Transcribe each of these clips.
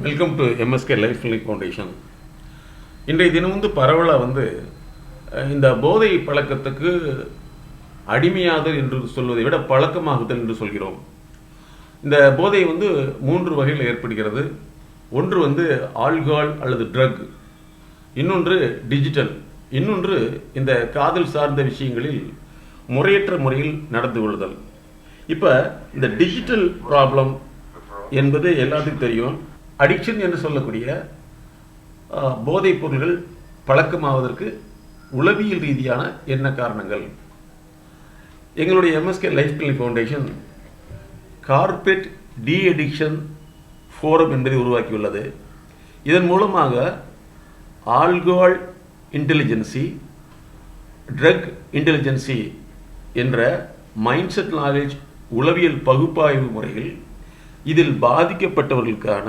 Welcome to MSK life link foundation இன்றைய தினம் வந்து பரவலாக வந்து இந்த போதை பழக்கத்துக்கு அடிமையாதல் என்று சொல்வதை விட பழக்கமாகுதல் என்று சொல்கிறோம். இந்த போதை வந்து மூன்று வகையில் ஏற்படுகிறது. ஒன்று வந்து ஆல்கஹால் அல்லது ட்ரக். இன்னொன்று டிஜிட்டல். இன்னொன்று இந்த காதல் சார்ந்த விஷயங்களில் முறையற்ற முறையில் நடந்து கொள்ளுதல். இப்போ இந்த டிஜிட்டல் ப்ராப்ளம் என்பது எல்லாத்துக்கும் தெரியும். அடிக்ஷன் என்று சொல்லக்கூடிய போதைப் பொருள்கள் பழக்கமாவதற்கு உளவியல் ரீதியான என்ன காரணங்கள்? எங்களுடைய MSK life clinic foundation carpet de addiction forum என்பதை உருவாக்கியுள்ளது. இதன் மூலமாக ஆல்கோல் இன்டெலிஜென்சி ட்ரக் இன்டெலிஜென்சி என்ற மைண்ட் செட் நாலேஜ் உளவியல் பகுப்பாய்வு முறையில் இதில் பாதிக்கப்பட்டவர்களுக்கான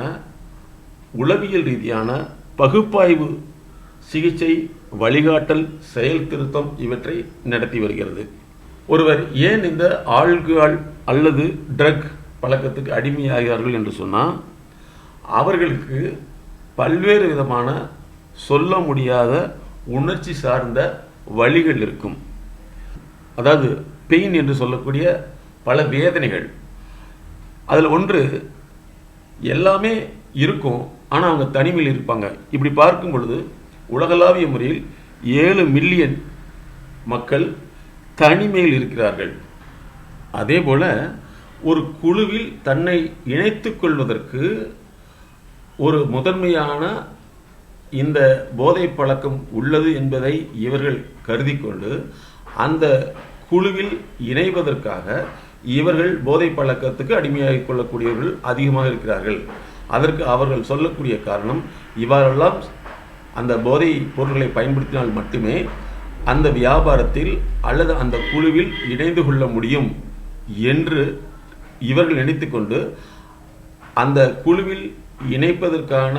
உளவியல் ரீதியான பகுப்பாய்வு சிகிச்சை வழிகாட்டல் செயல் திருத்தம் இவற்றை நடத்தி வருகிறது. ஒருவர் ஏன் இந்த ஆல்கஹால் அல்லது ட்ரக் பழக்கத்துக்கு அடிமையாகிறார்கள் என்று சொன்னால் அவர்களுக்கு பல்வேறு விதமான சொல்ல முடியாத உணர்ச்சி சார்ந்த வழிகள் இருக்கும். அதாவது பெயின் என்று சொல்லக்கூடிய பல வேதனைகள். அதில் ஒன்று எல்லாமே இருக்கும் ஆனால் அவங்க தனிமையில் இருப்பாங்க. இப்படி பார்க்கும் பொழுது உலகளாவிய முறையில் ஏழு மில்லியன் மக்கள் தனிமையில் இருக்கிறார்கள். அதே போல ஒரு குழுவில் தன்னை இணைத்து கொள்வதற்கு ஒரு முதன்மையான இந்த போதை பழக்கம் உள்ளது என்பதை இவர்கள் கருதி கொண்டு அந்த குழுவில் இணைவதற்காக இவர்கள் போதை பழக்கத்துக்கு அடிமையாகிக் கொள்ளக்கூடியவர்கள் அதிகமாக இருக்கிறார்கள். அதற்கு அவர்கள் சொல்லக்கூடிய காரணம் இவரெல்லாம் அந்த போதை பொருட்களை பயன்படுத்தினால் மட்டுமே அந்த வியாபாரத்தில் அல்லது அந்த குழுவில் இணைந்து கொள்ள முடியும் என்று இவர்கள் நினைத்துக்கொண்டு அந்த குழுவில் இணைப்பதற்கான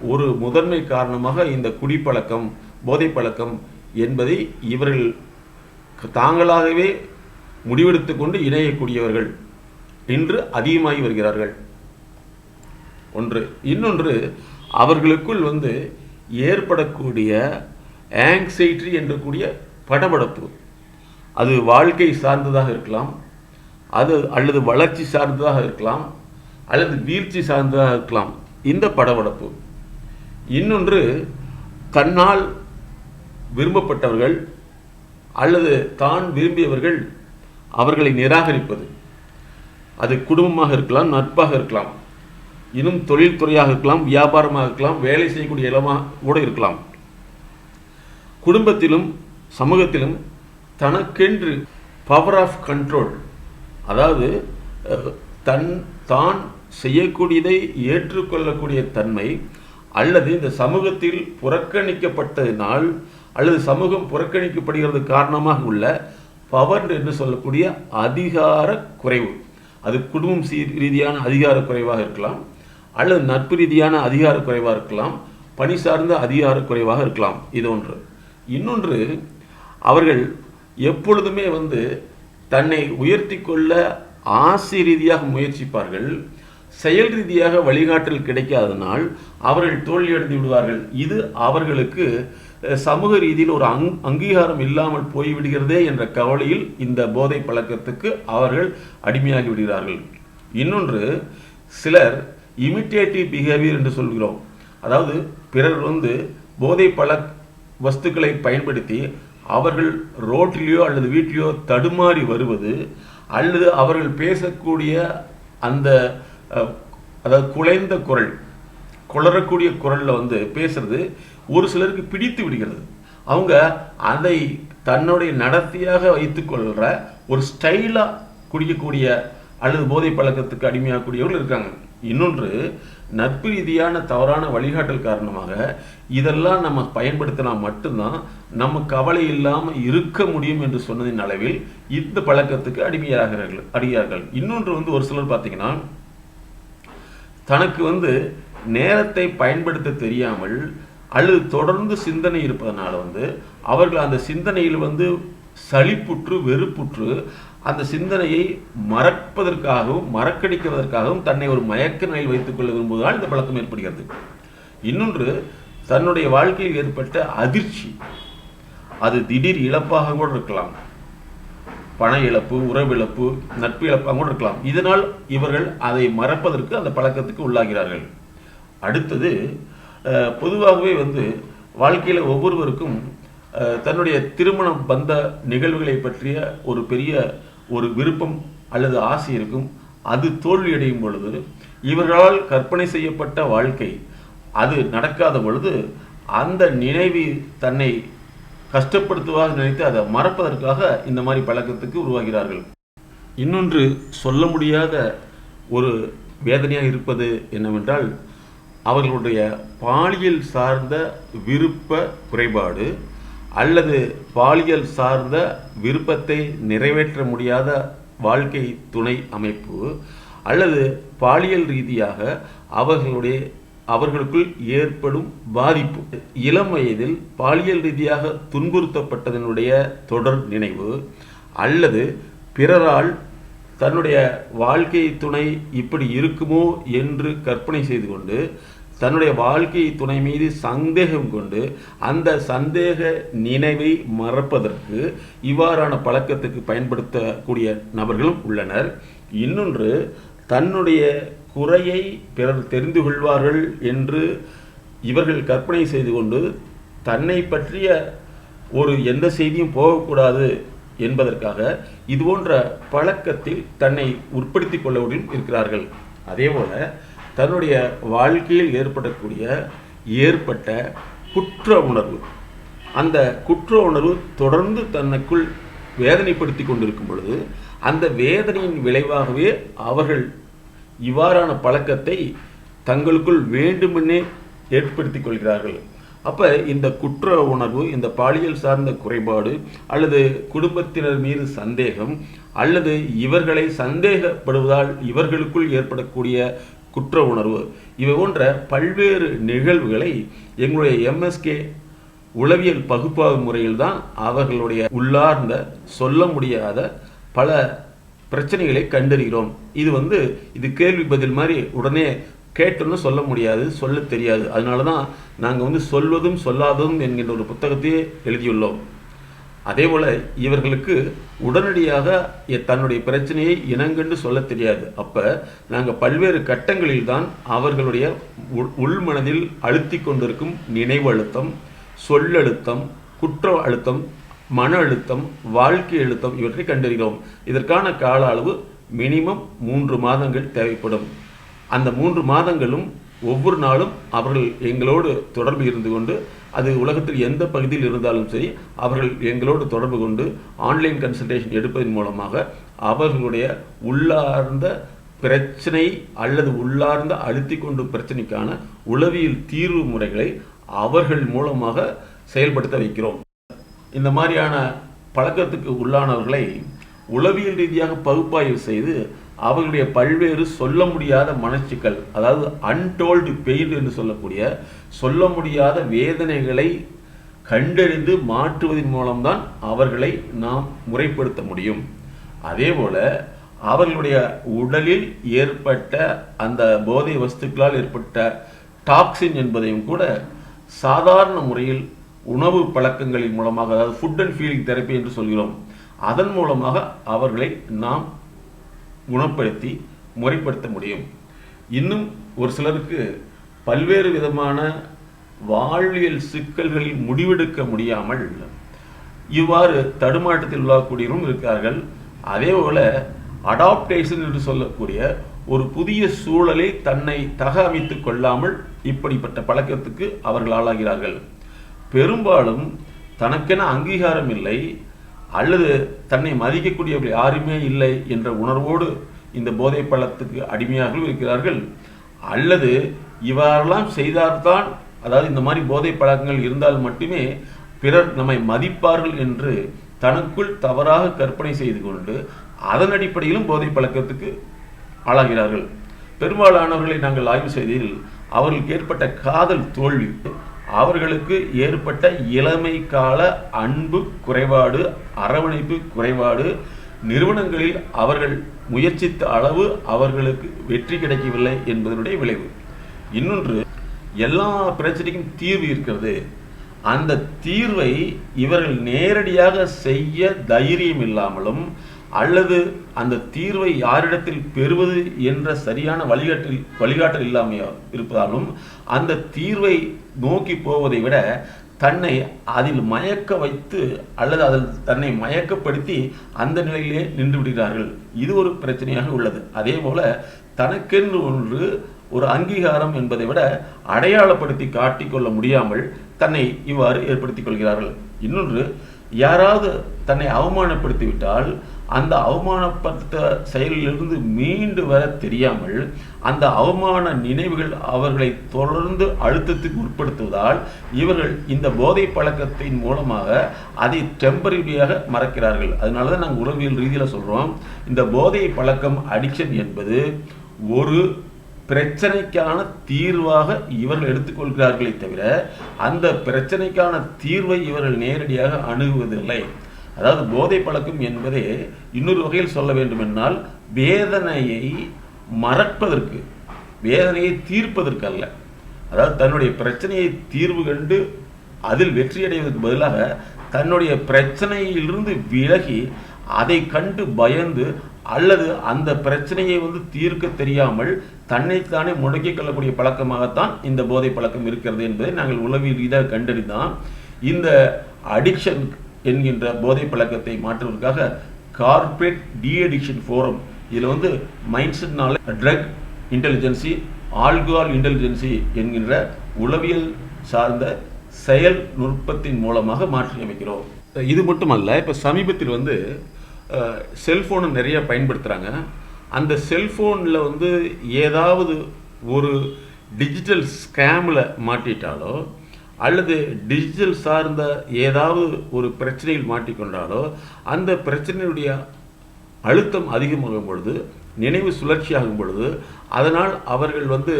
ஒரு முதன்மை காரணமாக இந்த குடிப்பழக்கம் போதை பழக்கம் என்பதை இவர்கள் தாங்களாகவே முடிவெடுத்து கொண்டு இணையக்கூடியவர்கள் இன்று அதிகமாகி வருகிறார்கள். ஒன்று. இன்னொன்று அவர்களுக்குள் வந்து ஏற்படக்கூடிய ஆங்ஸைட்டி என்று கூடிய படபடப்பு. அது வாழ்க்கை சார்ந்ததாக இருக்கலாம். அது அல்லது வளர்ச்சி சார்ந்ததாக இருக்கலாம். அல்லது வீழ்ச்சி சார்ந்ததாக இருக்கலாம். இந்த படபடப்பு. இன்னொன்று தன்னால் விரும்பப்பட்டவர்கள் அல்லது தான் விரும்பியவர்கள் அவர்களை நிராகரிப்பது. அது குடும்பமாக இருக்கலாம் நட்பாக இருக்கலாம். இன்னும் தொழில்துறையாக இருக்கலாம் வியாபாரமாக இருக்கலாம் வேலை செய்யக்கூடிய இடமாக கூட இருக்கலாம். குடும்பத்திலும் சமூகத்திலும் தனக்கென்று பவர் ஆஃப் கண்ட்ரோல் அதாவது தன் தான் செய்யக்கூடியதை ஏற்றுக்கொள்ளக்கூடிய தன்மை அல்லது இந்த சமூகத்தில் புறக்கணிக்கப்பட்டதினால் அல்லது சமூகம் புறக்கணிக்கப்படுகிறது காரணமாக உள்ள பவர் என்று சொல்லக்கூடிய அதிகார குறைவு. அது குடும்பம் சீ ரீதியான அதிகார குறைவாக இருக்கலாம். அல்லது நட்பு ரீதியான அதிகார குறைவாக இருக்கலாம் பணி சார்ந்த அதிகார குறைவாக இருக்கலாம். இது ஒன்று. இன்னொன்று அவர்கள் எப்பொழுதுமே வந்து தன்னை உயர்த்தி கொள்ள ஆசை ரீதியாக முயற்சிப்பார்கள். செயல் ரீதியாக வழிகாட்டல் கிடைக்காதனால் அவர்கள் தோல்வியடைந்து விடுவார்கள். இது அவர்களுக்கு சமூக ரீதியில் ஒரு அங் அங்கீகாரம் இல்லாமல் போய்விடுகிறதே என்ற கவலையில் இந்த போதை பழக்கத்துக்கு அவர்கள் அடிமையாகி விடுகிறார்கள். இன்னொன்று சிலர் இமிட்டேட்டிவ் பிஹேவியர் என்று சொல்கிறோம். அதாவது பிறர் வந்து போதை பழ வஸ்துக்களை பயன்படுத்தி அவர்கள் ரோட்டிலேயோ அல்லது வீட்டிலேயோ தடுமாறி வருவது அல்லது அவர்கள் பேசக்கூடிய அந்த அதாவது குலைந்த குரல் குளறக்கூடிய குரலில் வந்து பேசுறது ஒரு சிலருக்கு பிடித்து விடுகிறது. அவங்க அதை தன்னுடைய நடத்தியாக வைத்துக்கொள்கிற ஒரு ஸ்டைலாக குடிக்கக்கூடிய அல்லது போதை பழக்கத்துக்கு அடிமையாகக்கூடியவர்கள் இருக்காங்க. இன்னொன்று நட்பு ரீதியான தவறான வழிகாட்டல் காரணமாக இதெல்லாம் நம்ம பயன்படுத்தினா மட்டும்தான் நம்ம கவலை இல்லாமல் இருக்க முடியும் என்று சொன்னதின் அளவில் இந்த பழக்கத்துக்கு அடிமையாகிறார்கள் அடியார்கள். இன்னொன்று வந்து ஒரு சிலர் பார்த்தீங்கன்னா தனக்கு வந்து நேரத்தை பயன்படுத்த தெரியாமல் அல்லது தொடர்ந்து சிந்தனை இருப்பதனால வந்து அவர்கள் அந்த சிந்தனையில் வந்து சளிப்புற்று வெறுப்புற்று அந்த சிந்தனையை மறப்பதற்காகவும் மறக்கடிக்கிறதற்காகவும் தன்னை ஒரு மயக்க நிலையில் வைத்துக் கொள்ள விரும்புவதால் இந்த பழக்கம் ஏற்படுகிறது. இன்னொன்று தன்னுடைய வாழ்க்கையில் ஏற்பட்ட அதிர்ச்சி. அது திடீர் இழப்பாக கூட இருக்கலாம். பண இழப்பு உறவிழப்பு நட்பு இழப்பாக கூட இருக்கலாம். இதனால் இவர்கள் அதை மறப்பதற்கு அந்த பழக்கத்துக்கு உள்ளாகிறார்கள். அடுத்தது பொதுவாகவே வந்து வாழ்க்கையில் ஒவ்வொருவருக்கும் தன்னுடைய திருமணம் வந்த நிகழ்வுகளை பற்றிய ஒரு பெரிய ஒரு விருப்பம் அல்லது ஆசை இருக்கும் அது தோல்வியடையும் பொழுது இவர்களால் கற்பனை செய்யப்பட்ட வாழ்க்கை அது நடக்காத பொழுது அந்த நினைவு தன்னை கஷ்டப்படுத்துவதாக நினைத்து அதை மறப்பதற்காக இந்த மாதிரி பழக்கத்துக்கு உருவாகிறார்கள். இன்னொன்று சொல்ல முடியாத ஒரு வேதனையாக இருப்பது என்னவென்றால் அவர்களுடைய பாலியல் சார்ந்த விருப்ப குறைபாடு அல்லது பாலியல் சார்ந்த விருப்பத்தை நிறைவேற்ற முடியாத வாழ்க்கை துணை அமைப்பு அல்லது பாலியல் ரீதியாக அவர்களுடைய அவர்களுக்குள் ஏற்படும் பாதிப்பு. இளம் வயதில் பாலியல் ரீதியாக துன்புறுத்தப்பட்டதனுடைய தொடர் நினைவு அல்லது பிறரால் தன்னுடைய வாழ்க்கை துணை இப்படி இருக்குமோ என்று கற்பனை செய்து கொண்டு தன்னுடைய வாழ்க்கை துணை மீது சந்தேகம் கொண்டு அந்த சந்தேக நினைவை மறப்பதற்கு இவ்வாறான பழக்கத்துக்கு பயன்படுத்தக்கூடிய நபர்களும் உள்ளனர். இன்னொன்று தன்னுடைய குறையை பிறர் தெரிந்து கொள்வார்கள் என்று இவர்கள் கற்பனை செய்து கொண்டு தன்னை பற்றிய ஒரு எந்த செய்தியும் போகக்கூடாது என்பதற்காக இது போன்ற பழக்கத்தில் தன்னை உட்படுத்திக் கொள்ளவும் இருக்கிறார்கள். அதேபோல் தன்னுடைய வாழ்க்கையில் ஏற்படக்கூடிய ஏற்பட்ட குற்ற உணர்வு. அந்த குற்ற உணர்வு தொடர்ந்து தனக்குள் வேதனைப்படுத்தி கொண்டிருக்கும் பொழுது அந்த வேதனையின் விளைவாகவே அவர்கள் இவ்வாறான பழக்கத்தை தங்களுக்குள் வேண்டுமென்னே ஏற்படுத்திக் கொள்கிறார்கள். அப்போ இந்த குற்ற உணர்வு இந்த பாலியல் சார்ந்த குறைபாடு அல்லது குடும்பத்தினர் மீது சந்தேகம் அல்லது இவர்களை சந்தேகப்படுவதால் இவர்களுக்குள் ஏற்படக்கூடிய குற்ற உணர்வு. இவை போன்ற பல்வேறு நிகழ்வுகளை எங்களுடைய எம்எஸ்கே உளவியல் பகுப்பாய்வு முறையில் தான் அவர்களுடைய உள்ளார்ந்த சொல்ல முடியாத பல பிரச்சனைகளை கண்டறிகிறோம். இது வந்து இது கேள்வி பதில் மாதிரி உடனே கேட்டோன்னு சொல்ல முடியாது சொல்ல தெரியாது. அதனால தான் நாங்கள் வந்து சொல்வதும் சொல்லாததும் என்கின்ற ஒரு புத்தகத்தையே எழுதியுள்ளோம். அதே போல் இவர்களுக்கு உடனடியாக தன்னுடைய பிரச்சனையை இனங்கண்டு சொல்ல தெரியாது. அப்போ நாங்கள் பல்வேறு கட்டங்களில் தான் அவர்களுடைய உள்- உள்மனதில் அழுத்தி கொண்டிருக்கும் நினைவு அழுத்தம் சொல்லழுத்தம் குற்ற அழுத்தம் மன அழுத்தம் வாழ்க்கை அழுத்தம் இவற்றை கண்டறிகிறோம். இதற்கான கால அளவு மினிமம் மூன்று மாதங்கள் தேவைப்படும். அந்த மூன்று மாதங்களும் ஒவ்வொரு நாளும் அவர்கள் எங்களோடு தொடர்பு இருந்து கொண்டு அது உலகத்தில் எந்த பகுதியில் இருந்தாலும் சரி அவர்கள் எங்களோடு தொடர்பு கொண்டு ஆன்லைன் கன்சல்டேஷன் எடுப்பதன் மூலமாக அவர்களுடைய உள்ளார்ந்த பிரச்சனை அல்லது உள்ளார்ந்த அழுத்தி கொண்டு பிரச்சனைக்கான உளவியல் தீர்வு முறைகளை அவர்கள் மூலமாக செயல்படுத்த வைக்கிறோம். இந்த மாதிரியான பழக்கத்துக்கு உள்ளானவர்களை உளவியல் ரீதியாக பகுப்பாய்வு செய்து அவர்களுடைய பல்வேறு சொல்ல முடியாத மனச்சிக்கல் அதாவது அன்டோல்டு பெயின் என்று சொல்லக்கூடிய சொல்ல முடியாத வேதனைகளை கண்டறிந்து மாற்றுவதன் மூலம்தான் அவர்களை நாம் முறைப்படுத்த முடியும். அதேபோல அவர்களுடைய உடலில் ஏற்பட்ட அந்த போதை வஸ்துக்களால் ஏற்பட்ட டாக்ஸின் என்பதையும் கூட சாதாரண முறையில் உணவு பழக்கங்களின் மூலமாக அதாவது ஃபுட் அண்ட் ஃபீலிங் தெரப்பி என்று சொல்கிறோம் அதன் மூலமாக அவர்களை நாம் குணப்படுத்தி முறைப்படுத்த முடியும். இன்னும் ஒரு சிலருக்கு பல்வேறு விதமான வாழ்வியல் சிக்கல்களில் முடிவெடுக்க முடியாமல் இவ்வாறு தடுமாற்றத்தில் உள்ளாக்கூடியவரும் இருக்கிறார்கள் அதே போல அடாப்டேஷன் என்று சொல்லக்கூடிய ஒரு புதிய சூழலை தன்னை தக அமைத்துக் கொள்ளாமல் இப்படிப்பட்ட பழக்கத்துக்கு அவர்கள் ஆளாகிறார்கள். பெரும்பாலும் தனக்கென அங்கீகாரம் இல்லை அல்லது தன்னை மதிக்கக்கூடியவர்கள் யாருமே இல்லை என்ற உணர்வோடு இந்த போதை பழத்துக்கு அடிமையாகவும் இருக்கிறார்கள். அல்லது இவ்வாறெல்லாம் செய்தால்தான் அதாவது இந்த மாதிரி போதை பழக்கங்கள் இருந்தால் மட்டுமே பிறர் நம்மை மதிப்பார்கள் என்று தனக்குள் தவறாக கற்பனை செய்து கொண்டு அதன் அடிப்படையிலும் போதை பழக்கத்துக்கு ஆளாகிறார்கள். பெரும்பாலானவர்களை நாங்கள் ஆய்வு செய்ததில் அவர்களுக்கு ஏற்பட்ட காதல் தோல்வி அவர்களுக்கு ஏற்பட்ட இளமை கால அன்பு குறைபாடு அரவணைப்பு குறைபாடு நிறுவனங்களில் அவர்கள் முயற்சித்த அளவு அவர்களுக்கு வெற்றி கிடைக்கவில்லை என்பதனுடைய விளைவு. இன்னொன்று எல்லா பிரச்சனைக்கும் தீர்வு இருக்கிறது. அந்த தீர்வை இவர்கள் நேரடியாக செய்ய தைரியம் இல்லாமலும் அல்லது அந்த தீர்வை யாரிடத்தில் பெறுவது என்ற சரியான வழிகாட்டில் வழிகாட்டல் இல்லாமையோ இருப்பதாலும் அந்த தீர்வை நோக்கி போவதை விட தன்னை அதில் மயக்க வைத்து அல்லது அதில் தன்னை மயக்கப்படுத்தி அந்த நிலையிலே நின்று விடுகிறார்கள். இது ஒரு பிரச்சனையாக உள்ளது. அதே போல தனக்கென்று ஒன்று ஒரு அங்கீகாரம் என்பதை விட அடையாளப்படுத்தி காட்டிக்கொள்ள முடியாமல் தன்னை இவ்வாறு ஏற்படுத்திக் கொள்கிறார்கள். இன்னொன்று யாராவது தன்னை அவமானப்படுத்திவிட்டால் அந்த அவமானப்பட்ட செயலிலிருந்து மீண்டு வர தெரியாமல் அந்த அவமான நினைவுகள் அவர்களை தொடர்ந்து அழுத்தத்துக்கு உட்படுத்துவதால் இவர்கள் இந்த போதை பழக்கத்தின் மூலமாக அதை டெம்பரரியாக மறக்கிறார்கள். அதனால தான் நாங்கள் உளவியல் ரீதியில் சொல்கிறோம் இந்த போதை பழக்கம் அடிக்ஷன் என்பது ஒரு பிரச்சனைக்கான தீர்வாக இவர்கள் எடுத்துக்கொள்கிறார்களே தவிர அந்த பிரச்சனைக்கான தீர்வை இவர்கள் நேரடியாக அணுகுவதில்லை. அதாவது போதை பழக்கம் என்பதே இன்னொரு வகையில் சொல்ல வேண்டுமென்றால் வேதனையை மறப்பதற்கு வேதனையை தீர்ப்பதற்கு அல்ல. அதாவது தன்னுடைய பிரச்சனையை தீர்வு கண்டு அதில் வெற்றியடைவதற்கு பதிலாக தன்னுடைய பிரச்சனையிலிருந்து விலகி அதை கண்டு பயந்து அல்லது அந்த பிரச்சனையை வந்து தீர்க்க தெரியாமல் தன்னைத்தானே முடக்கிக் கொள்ளக்கூடிய பழக்கமாகத்தான் இந்த போதை பழக்கம் இருக்கிறது என்பதை நாங்கள் உளவியல் ரீதியாக கண்டறிந்தான் இந்த அடிக்ஷன் என்கின்ற போதை பழக்கத்தை மாற்றுவதற்காக கார்ப்பரேட் டி அடிக்ஷன் ஃபோரம் இதில் வந்து மைண்ட் செட்னால ட்ரக் இன்டெலிஜென்சி ஆல்கஹால் இன்டெலிஜென்சி என்கின்ற உளவியல் சார்ந்த செயல் நுட்பத்தின் மூலமாக மாற்றி அமைக்கிறோம் இது மட்டுமல்ல இப்போ சமீபத்தில் வந்து செல்ஃபோனை நிறைய பயன்படுத்துகிறாங்க அந்த செல்ஃபோனில் வந்து ஏதாவது ஒரு டிஜிட்டல் ஸ்கேமில் மாட்டிட்டாலோ அல்லது டிஜிட்டல் சார்ந்த ஏதாவது ஒரு பிரச்சனையில் மாட்டிக்கொண்டாலோ அந்த பிரச்சனையுடைய அழுத்தம் அதிகமாகும் பொழுது நினைவு சுழற்சியாகும் பொழுது அதனால் அவர்கள் வந்து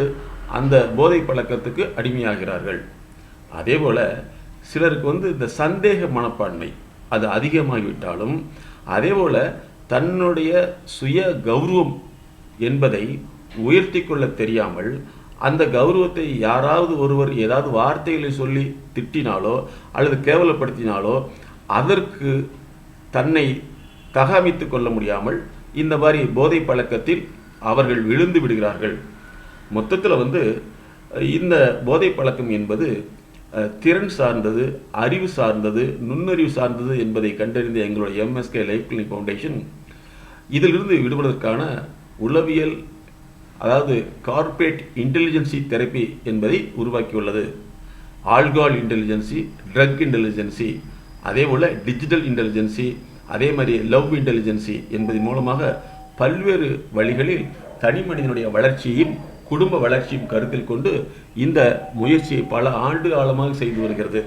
அந்த போதை பழக்கத்துக்கு அடிமையாகிறார்கள். அதே போல் சிலருக்கு வந்து இந்த சந்தேக மனப்பான்மை அது அதிகமாகிவிட்டாலும் அதே போல் தன்னுடைய சுய கௌரவம் என்பதை உயர்த்தி கொள்ள தெரியாமல் அந்த கௌரவத்தை யாராவது ஒருவர் ஏதாவது வார்த்தைகளை சொல்லி திட்டினாலோ அல்லது கேவலப்படுத்தினாலோ அதற்கு தன்னை தகாமித்து கொள்ள முடியாமல் இந்த மாதிரி போதை பழக்கத்தில் அவர்கள் விழுந்து விடுகிறார்கள். மொத்தத்தில் வந்து இந்த போதை பழக்கம் என்பது திறன் சார்ந்தது அறிவு சார்ந்தது நுண்ணறிவு சார்ந்தது என்பதை கண்டறிந்த எங்களுடைய எம்எஸ்கே லைஃப் கிளினிக் ஃபவுண்டேஷன் இதிலிருந்து விடுவதற்கான உளவியல் அதாவது கார்ப்பரேட் இன்டெலிஜென்சி தெரப்பி என்பதை உருவாக்கியுள்ளது. ஆல்கால் இன்டெலிஜென்சி ட்ரக் இன்டெலிஜென்சி அதே போல் டிஜிட்டல் இன்டெலிஜென்சி அதே மாதிரி லவ் இன்டெலிஜென்சி என்பதன் மூலமாக பல்வேறு வழிகளில் தனி மனிதனுடைய வளர்ச்சியும் குடும்ப வளர்ச்சியும் கருத்தில் கொண்டு இந்த முயற்சியை பல ஆண்டு காலமாக செய்து வருகிறது.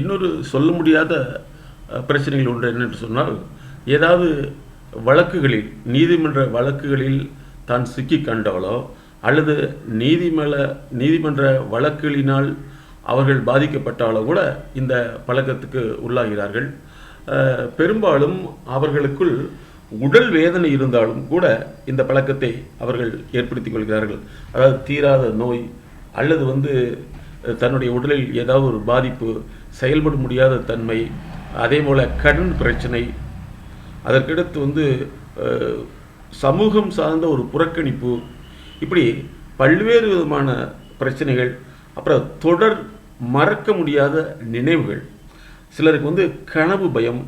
இன்னொரு சொல்ல முடியாத பிரச்சனைகள் ஒன்று என்னென்று சொன்னால் ஏதாவது வழக்குகளில் நீதிமன்ற வழக்குகளில் தான் சிக்கி கண்டாலோ அல்லது நீதிமல நீதிமன்ற வழக்குகளினால் அவர்கள் பாதிக்கப்பட்டாலோ கூட இந்த பழக்கத்துக்கு உள்ளாகிறார்கள். பெரும்பாலும் அவர்களுக்குள் உடல் வேதனை இருந்தாலும் கூட இந்த பழக்கத்தை அவர்கள் ஏற்படுத்திக் கொள்கிறார்கள். அதாவது தீராத நோய் அல்லது வந்து தன்னுடைய உடலில் ஏதாவது ஒரு பாதிப்பு செயல்பட முடியாத தன்மை அதே போல் கடன் பிரச்சனை அதற்கடுத்து வந்து சமூகம் சார்ந்த ஒரு புறக்கணிப்பு இப்படி பல்வேறு விதமான பிரச்சனைகள் அப்புறம் தொடர் மறக்க முடியாத நினைவுகள். சிலருக்கு வந்து கனவு பயம்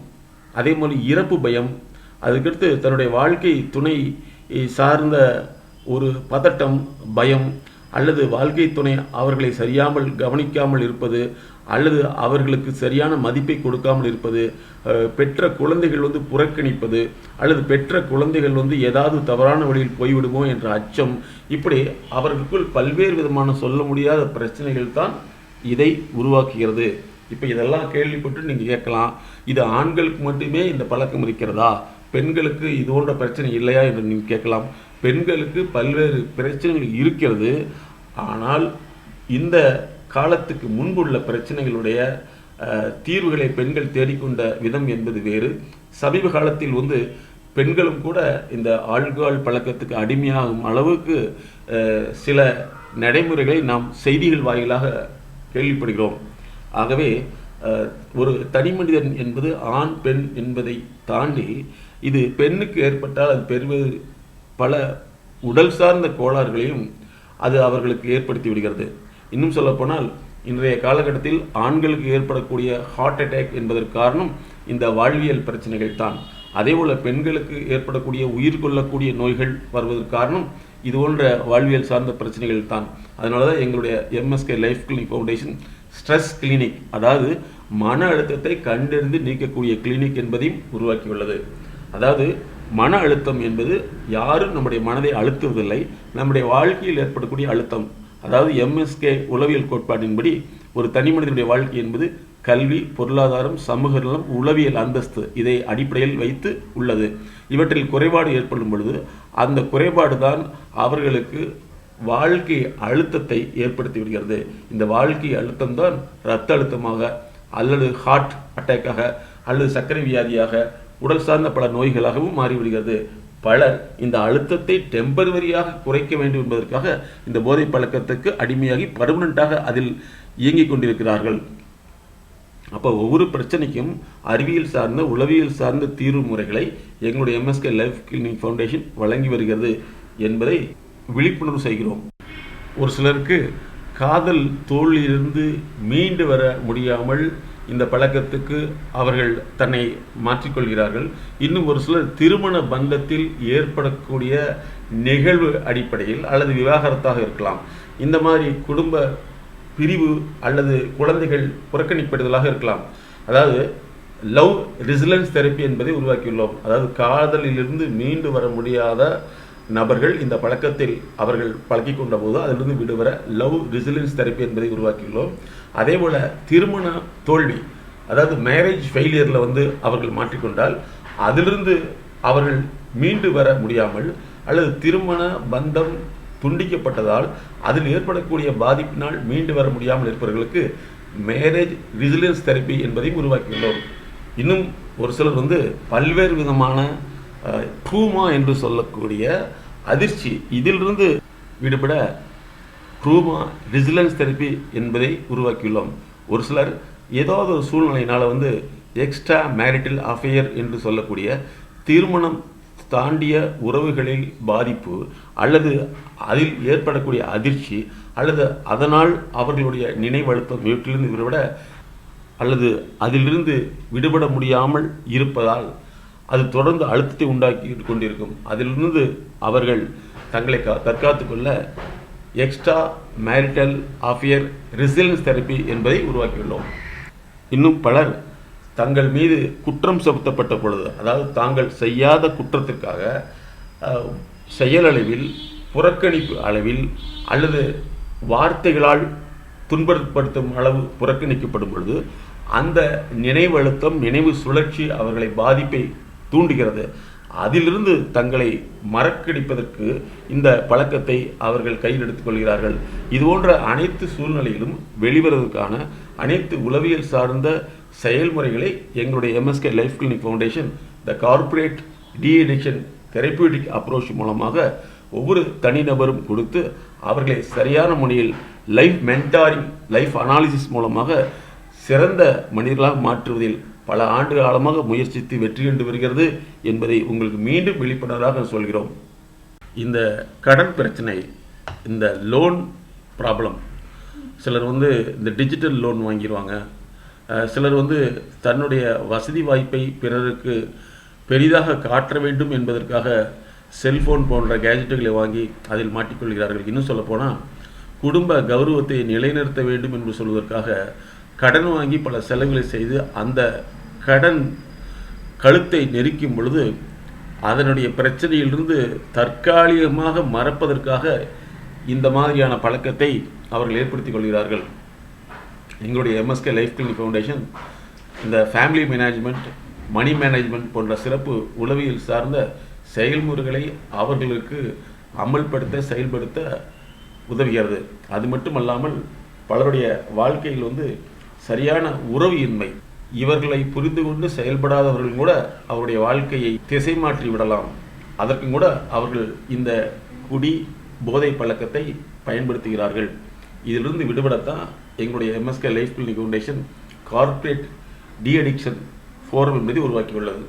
அதே மாதிரி இறப்பு பயம். அதுக்கடுத்து தன்னுடைய வாழ்க்கை துணை சார்ந்த ஒரு பதட்டம் பயம் அல்லது வாழ்க்கை துணை அவர்களை சரியாமல் கவனிக்காமல் இருப்பது அல்லது அவர்களுக்கு சரியான மதிப்பை கொடுக்காமல் இருப்பது பெற்ற குழந்தைகள் வந்து புறக்கணிப்பது அல்லது பெற்ற குழந்தைகள் வந்து ஏதாவது தவறான வழியில் போய்விடுமோ என்ற அச்சம் இப்படி அவர்களுக்குள் பல்வேறு விதமான சொல்ல முடியாத பிரச்சனைகள் தான் இதை உருவாக்குகிறது. இப்போ இதெல்லாம் கேள்விப்பட்டு நீங்கள் கேட்கலாம் இது ஆண்களுக்கு மட்டுமே இந்த பழக்கம் இருக்கிறதா? பெண்களுக்கு இது போன்ற பிரச்சனை இல்லையா என்று நீங்கள் கேட்கலாம். பெண்களுக்கு பல்வேறு பிரச்சனைகள் இருக்கிறது ஆனால் இந்த காலத்துக்கு முன்புள்ள பிரச்சனைகளுடைய தீர்வுகளை பெண்கள் தேடிக்கொண்ட விதம் என்பது வேறு. சமீப காலத்தில் வந்து பெண்களும் கூட இந்த ஆழ்கால் பழக்கத்துக்கு அடிமையாகும் அளவுக்கு சில நடைமுறைகளை நாம் செய்திகள் வாயிலாக கேள்விப்படுகிறோம். ஆகவே ஒரு தனி மனிதன் என்பது ஆண் பெண் என்பதை தாண்டி இது பெண்ணுக்கு ஏற்பட்டால் அது பெறுவது பல உடல் சார்ந்த கோளாறுகளையும் அது அவர்களுக்கு ஏற்படுத்தி விடுகிறது. இன்னும் சொல்லப்போனால் இன்றைய காலகட்டத்தில் ஆண்களுக்கு ஏற்படக்கூடிய ஹார்ட் அட்டாக் என்பதற்கு காரணம் இந்த வாழ்வியல் பிரச்சனைகள் தான். அதேபோல பெண்களுக்கு ஏற்படக்கூடிய உயிர் கொள்ளக்கூடிய நோய்கள் வருவதற்கு காரணம் இது போன்ற வாழ்வியல் சார்ந்த பிரச்சனைகள் தான். அதனால தான் எங்களுடைய MSK life clinic foundation stress clinic அதாவது மன அழுத்தத்தை கண்டறிந்து நீக்கக்கூடிய கிளினிக் என்பதையும் உருவாக்கியுள்ளது. அதாவது மன அழுத்தம் என்பது யாரும் நம்முடைய மனதை அழுத்துவதில்லை நம்முடைய வாழ்க்கையில் ஏற்படக்கூடிய அழுத்தம். அதாவது எம்எஸ்கே உளவியல் கோட்பாட்டின்படி ஒரு தனி மனிதனுடைய வாழ்க்கை என்பது கல்வி பொருளாதாரம் சமூக நலம் உளவியல் அந்தஸ்து இதை அடிப்படையில் வைத்து உள்ளது. இவற்றில் குறைபாடு ஏற்படும் பொழுது அந்த குறைபாடு தான் அவர்களுக்கு வாழ்க்கை அழுத்தத்தை ஏற்படுத்தி விடுகிறது. இந்த வாழ்க்கை அழுத்தம் தான் இரத்த அழுத்தமாக அல்லது ஹார்ட் அட்டாக்காக அல்லது சர்க்கரை வியாதியாக உடல் சார்ந்த பல நோய்களாகவும் மாறிவிடுகிறது. பலர் இந்த அழுத்தத்தை டெம்பரவரியாக குறைக்க வேண்டும் என்பதற்காக இந்த போதை பழக்கத்துக்கு அடிமையாகி பர்மனண்ட்டாக அதில் இயங்கிக் கொண்டிருக்கிறார்கள். அப்போ ஒவ்வொரு பிரச்சனைக்கும் அறிவியல் சார்ந்த உளவியல் சார்ந்த தீர்வு முறைகளை எங்களுடைய எம்எஸ்கே லைஃப் கிளினிக் ஃபவுண்டேஷன் வழங்கி வருகிறது என்பதை விழிப்புணர்வு செய்கிறோம். ஒரு சிலருக்கு காதல் தோல்வியிலிருந்து மீண்டு வர முடியாமல் இந்த பழக்கத்துக்கு அவர்கள் தன்னை மாற்றிக்கொள்கிறார்கள். இன்னும் ஒரு சிலர் திருமண பந்தத்தில் ஏற்படக்கூடிய நிகழ்வு அடிப்படையில் அல்லது விவாகரத்தாக இருக்கலாம். இந்த மாதிரி குடும்ப பிரிவு அல்லது குழந்தைகள் புறக்கணிப்படுதலாக இருக்கலாம். அதாவது லவ் ரிசிலன்ஸ் தெரப்பி என்பதை உருவாக்கியுள்ளோம். அதாவது காதலிலிருந்து மீண்டு வர முடியாத நபர்கள் இந்த பழக்கத்தில் அவர்கள் பழக்கி கொண்ட போது அதிலிருந்து விடுவர லவ் ரிசிலியன்ஸ் தெரப்பி என்பதை உருவாக்கியுள்ளோம். அதே போல திருமண தோல்வி அதாவது மேரேஜ் ஃபெயிலியரில் வந்து அவர்கள் மாற்றிக்கொண்டால் அதிலிருந்து அவர்கள் மீண்டு வர முடியாமல் அல்லது திருமண பந்தம் துண்டிக்கப்பட்டதால் அதில் ஏற்படக்கூடிய பாதிப்பினால் மீண்டு வர முடியாமல் இருப்பவர்களுக்கு மேரேஜ் ரிசிலியன்ஸ் தெரப்பி என்பதையும் உருவாக்கியுள்ளோம். இன்னும் ஒரு சிலர் வந்து பல்வேறு விதமான ப்ரூமா என்று சொல்லக்கூடிய அதிர்ச்சி இதிலிருந்து விடுபட ப்ரூமா ரெசிலன்ஸ் தெரப்பி என்பதை உருவாக்கியுள்ளோம். ஒரு சிலர் ஏதாவது ஒரு சூழ்நிலையினால் வந்து எக்ஸ்ட்ரா மேரிட்டல் அஃபேயர் என்று சொல்லக்கூடிய திருமணம் தாண்டிய உறவுகளில் பாதிப்பு அல்லது அதில் ஏற்படக்கூடிய அதிர்ச்சி அல்லது அதனால் அவர்களுடைய நினைவழுத்தம் வீட்டிலிருந்து விடுபட அல்லது அதிலிருந்து விடுபட முடியாமல் இருப்பதால் அது தொடர்ந்து அழுத்தத்தை உண்டாக்கி கொண்டிருக்கும். அதிலிருந்து அவர்கள் தங்களை கா- தற்காத்துக் கொள்ள extra marital affair resilience therapy என்பதை உருவாக்கியுள்ளோம். இன்னும் பலர் தங்கள் மீது குற்றம் செலுத்தப்பட்ட பொழுது அதாவது தாங்கள் செய்யாத குற்றத்திற்காக செயலளவில் புறக்கணிப்பு அளவில் அல்லது வார்த்தைகளால் துன்பப்படுத்தும் அளவு புறக்கணிக்கப்படும் பொழுது அந்த நினைவழுத்தம் நினைவு சுழற்சி அவர்களை பாதிப்பை தூண்டுகிறது. அதிலிருந்து தங்களை மறக்கடிப்பதற்கு இந்த பழக்கத்தை அவர்கள் கையில் எடுத்துக்கொள்கிறார்கள் இதுபோன்ற அனைத்து சூழ்நிலையிலும் வெளிவருவதற்கான அனைத்து உளவியல் சார்ந்த செயல்முறைகளை எங்களுடைய MSK life clinic foundation the corporate de-addiction therapeutic approach மூலமாக ஒவ்வொரு தனிநபரும் கொடுத்து அவர்களை சரியான முறையில் லைஃப் மென்டாரிங் லைஃப் அனாலிசிஸ் மூலமாக சிறந்த மனிதர்களாக மாற்றுவதில் பல ஆண்டு காலமாக முயற்சித்து வெற்றி கண்டு வருகிறது என்பதை உங்களுக்கு மீண்டும் விழிப்புணர்வாக சொல்கிறோம். இந்த கடன் பிரச்சனை இந்த லோன் ப்ராப்ளம் சிலர் வந்து இந்த டிஜிட்டல் லோன் வாங்கிடுவாங்க சிலர் வந்து தன்னுடைய வசதி வாய்ப்பை பிறருக்கு பெரிதாக காட்ட வேண்டும் என்பதற்காக செல்போன் போன்ற கேஜெட்டுகளை வாங்கி அதில் மாட்டிக்கொள்கிறார்கள். இன்னும் சொல்லப்போனால் குடும்ப கௌரவத்தை நிலைநிறுத்த வேண்டும் என்று சொல்வதற்காக கடன் வாங்கி பல செலவுகளை செய்து அந்த கடன் கழுத்தை நெரிக்கும் பொழுது அதனுடைய பிரச்சனையிலிருந்து தற்காலிகமாக மறப்பதற்காக இந்த மாதிரியான பழக்கத்தை அவர்கள் ஏற்படுத்திக் கொள்கிறார்கள். எங்களுடைய எம்எஸ்கே லைஃப் கிளினிக் ஃபவுண்டேஷன் இந்த ஃபேமிலி மேனேஜ்மெண்ட் மணி மேனேஜ்மெண்ட் போன்ற சிறப்பு உளவியல் சார்ந்த செயல்முறைகளை அவர்களுக்கு அமல்படுத்த செயல்படுத்த உதவுகிறது. அது மட்டுமல்லாமல் பலருடைய வாழ்க்கையில் வந்து சரியான உறவு இன்மை இவர்களை புரிந்து கொண்டு செயல்படாதவர்கள் கூட அவருடைய வாழ்க்கையை திசை மாற்றி விடலாம். அதற்கும் கூட அவர்கள் இந்த குடி போதை பழக்கத்தை பயன்படுத்துகிறார்கள். இதிலிருந்து விடுபடத்தான் எங்களுடைய MSK life clinic foundation corporate de-addiction forum என்பதை உருவாக்கியுள்ளது.